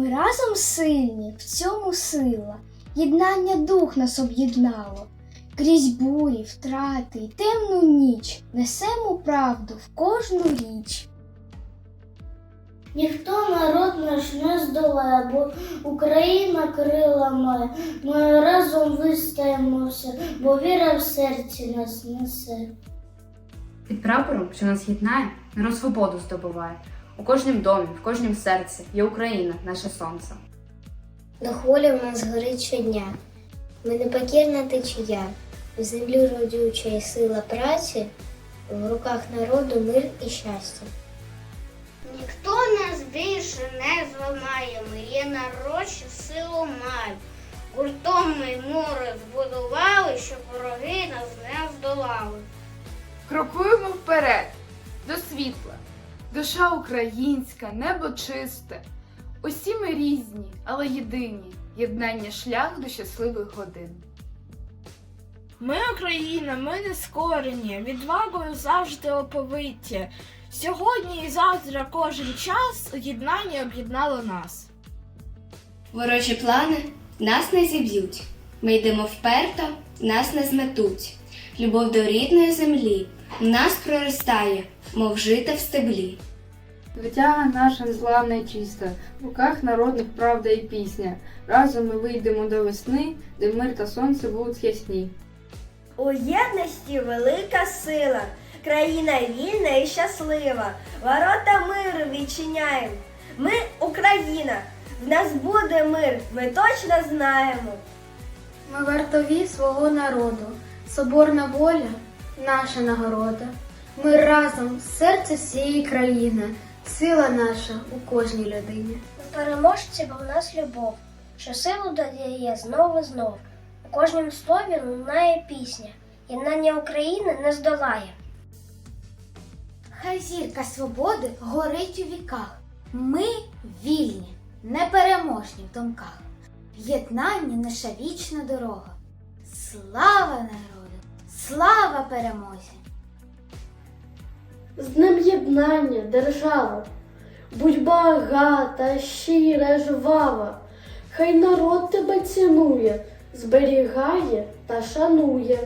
Ми разом сильні, в цьому сила, єднання дух нас об'єднало. Крізь бурі, втрати й темну ніч несемо правду в кожну річ. Ніхто народ наш не здолає, бо Україна крила має. Ми разом вистоїмося, бо віра в серці нас несе. Під прапором, що нас єднає, народ свободу здобуває. У кожнім домі, в кожнім серці є Україна, наше сонце. До хвилі в нас горить щодня. Ми непокірна течія, в землі родюча і сила праці, в руках народу мир і щастя. Ніхто нас більше не зламає, ми є народ, що силу має. Гуртом ми море збудували, щоб вороги нас не здолали. Крокуємо вперед до світла. Душа українська, небо чисте. Усі ми різні, але єдині. Єднання шлях до щасливих годин. Ми Україна, ми не скорені, відвагою завжди оповиті. Сьогодні і завтра кожен час єднання об'єднало нас. Ворожі плани нас не зіб'ють. Ми йдемо вперто, нас не зметуть. Любов до рідної землі нас проростає, мов жита в стеблі. Звитяга наша і чиста, в руках народних правда і пісня. Разом ми вийдемо до весни, де мир та сонце будуть ясні. У єдності велика сила, країна вільна і щаслива. Ворота миру відчиняємо. Ми Україна, в нас буде мир, ми точно знаємо. Ми вартові свого народу, соборна воля наша нагорода. Ми разом, серце всієї країни, сила наша у кожній людині. У Переможці, бо в нас любов, що силу додає знов і знов. У кожнім слові лунає пісня, єднання України не здолає. Хай зірка свободи горить у віках. Ми вільні, непереможні в думках. В єднанні наша вічна дорога. Слава народу! Слава перемозі! З ним єднання, держава, будь багата, щира, жвава, хай народ тебе цінує, зберігає та шанує.